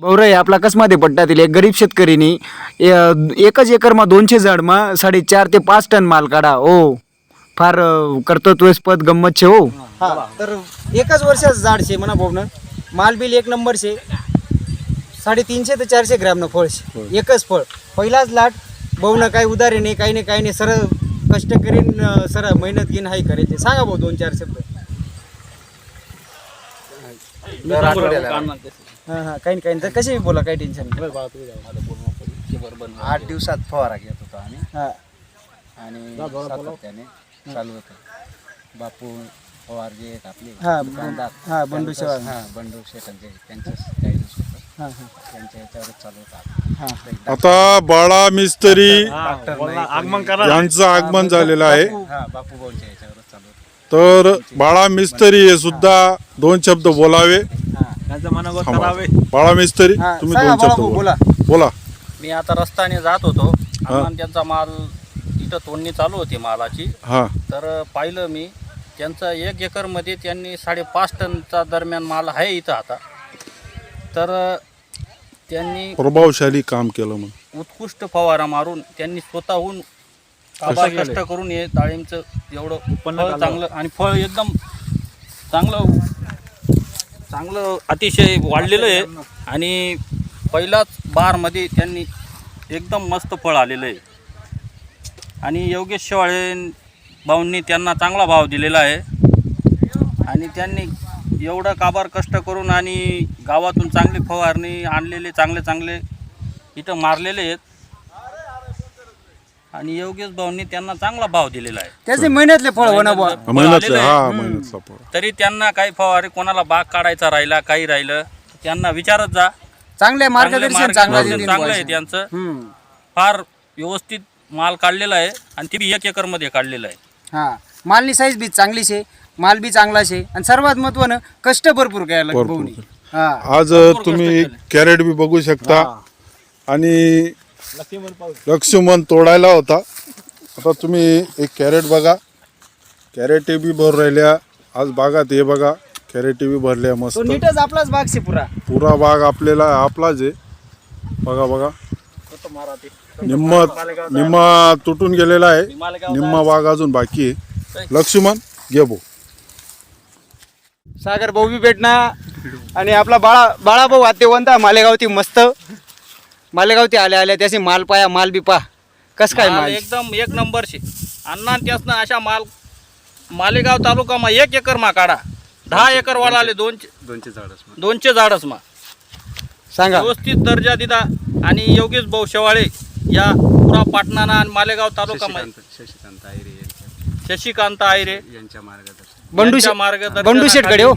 बौराई आपला कसमध्ये पट्ट्यातील एक गरीब शेतकरीनी एकच एकरमा दोनशे झाडमा साडेचार ते पाच टन माल काढा ओ फार कर्तृत्वस्पद गंमत छे हो. हा तर एकच वर्षाचं झाड शे म्हणा भाऊ माल बिल एक नंबर शे. साडेतीनशे ते चारशे ग्रॅमनं फळ शे. एकच फळ. पहिलाच लाट भाऊनं काही उदारी नाही काही नाही काही नाही. सरळ कष्ट करीन सर सरळ मेहनत घेईन हाय करायचे. सांगा भाऊ दोन चार शब्द. हां हां. काही नाही काही नाही. तर कसे बोला काही टेन्शन नाही. आठ दिवसात फवारा घेत होतो आम्ही. हां. आणि सातत्याने चालू होतं. बापू पवार जे आहेत आपले हा, हा, बंडू त्यांचंच- शेवाळ. हा बंडू शेटांचे त्यांचंच गायडन्स होतं. हां हां. त्यांच्या याच्यावरच चालू होतं हां. आता बाळा मिस्त्री डॉक्टर यांचं आगमन झालेलं आहे. हा बापू भाऊंच्या याच्यावरच चालू होतं. तर बाळा मिस्त्री हे सुद्धा दोन शब्द बोलावे. बाळा मिस्त्री तुम्ही दोन शब्द बोला. बोला. बोला. मी आता रस्त्याने जात होतो. आणि त्यांचा माल इथं तोडणी चालू होती मालाची. हा. तर पाहिलं मी त्यांचं एक एकरमध्ये त्यांनी साडेपाच टनचा दरम्यान माल आहे इथं आता. तर त्यांनी प्रभावशाली काम केलं मग उत्कृष्ट फवारा मारून त्यांनी स्वतःहून कष्ट करून हे डाळिंबचं एवढं फळ चांगलं आणि फळ एकदम चांगलं चांगलं अतिशय वाढलेलं आहे. आणि पहिलाच बारमध्ये त्यांनी एकदम मस्त फळ आलेलं आहे. आणि योगेश शेवाळे भाऊंनी त्यांना चांगला भाव दिलेला आहे. आणि त्यांनी एवढं काबार कष्ट करून आणि गावातून चांगली फवारणी आणलेले चांगले चांगले इथं मारलेले आहेत. आणि योगेश भाऊंनी त्यांना चांगला भाव दिलेला आहे. त्याचे महिन्यातले फळ होणं बुवा फळ महिन्यातले आलेलं आहे. हा महिन्यातला पोळा. तरी त्यांना काही फवारे कोणाला बाग काढायचा राहिला काही राहिलं त्यांना विचारत जा. चांगले चांगले मार्गदर्शन चांगलं मार्गदर्शन देतील चांगलं आहे. त्यांचं. हम्म. फार व्यवस्थित माल काढलेला आहे आणि ते बी एक एकरमध्ये काढलेलं आहे. हा. मालनी साईज बी चांगली शे माल बी चांगला शे आणि सर्वात महत्वानं कष्ट भरपूर घ्यायला भरपूर. भाऊनी. हा. आज तुम्ही कॅरेट बी बघू शकता आणि लक्ष्मण तोडायला होता. आता तुम्ही एक कॅरेट बघा. कॅरेट बी भर राहिल्या. आज बागात हे बघा. कॅरेट बी भरल्या तो मस्त. नीटच आपलाच बाग शे पुरा. पुरा बाग आपल्याला आपलाच आहे. बघा बघा. निम्म निम्मा तुटून गेलेला आहे. निम्मा बाग अजून बाकी आहे. लक्ष्मण घे भाऊ सागर भाऊ बी भेटणार. आणि आपला बाळा बाळा भाऊ आते वंता मालेगावती मस्त. मालेगावती आल्या आल्या त्याचे माल पाया माल बी पा कस काय माल माल? एकदम एक नंबरशी. अण्णा त्यासनं अशा माल मालेगाव तालुकामा एक एकर मा काढा. दहा एकर वाला आले दोनशे दोनशे झाडच दोनशे झाडच मा. सांगा. व्यवस्थित दर्जा दिला आणि योगेश भाऊ शेवाळे या पुरा पाटणाना आणि मालेगाव तालुका शशिकांत आयरे यांच्या शशिकांत आयरे. यांच्या मार्गदर्शन बंडू यांच्या शेट मार्गदर्शनाखाली बंडू शेटकडे हो.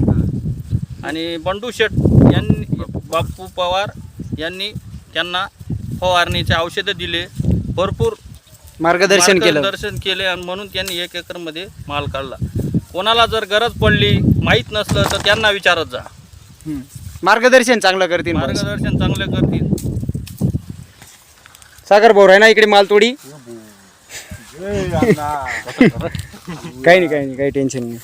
आणि बंडू शेट यांनी बापू पवार यांनी त्यांना फवारणीचे औषधं दिले भरपूर मार्गदर्शन केलं. दर्शन केले आणि म्हणून त्यांनी एक एकरमध्ये माल काढला. कोणाला जर गरज पडली माहीत नसलं तर त्यांना विचारत जा. मार्गदर्शन चांगलं करतील. मार्गदर्शन चांगले करतील. सागर भाऊ ना इकडे मालतोडी काही नाही काही नाही काही टेन्शन नाही.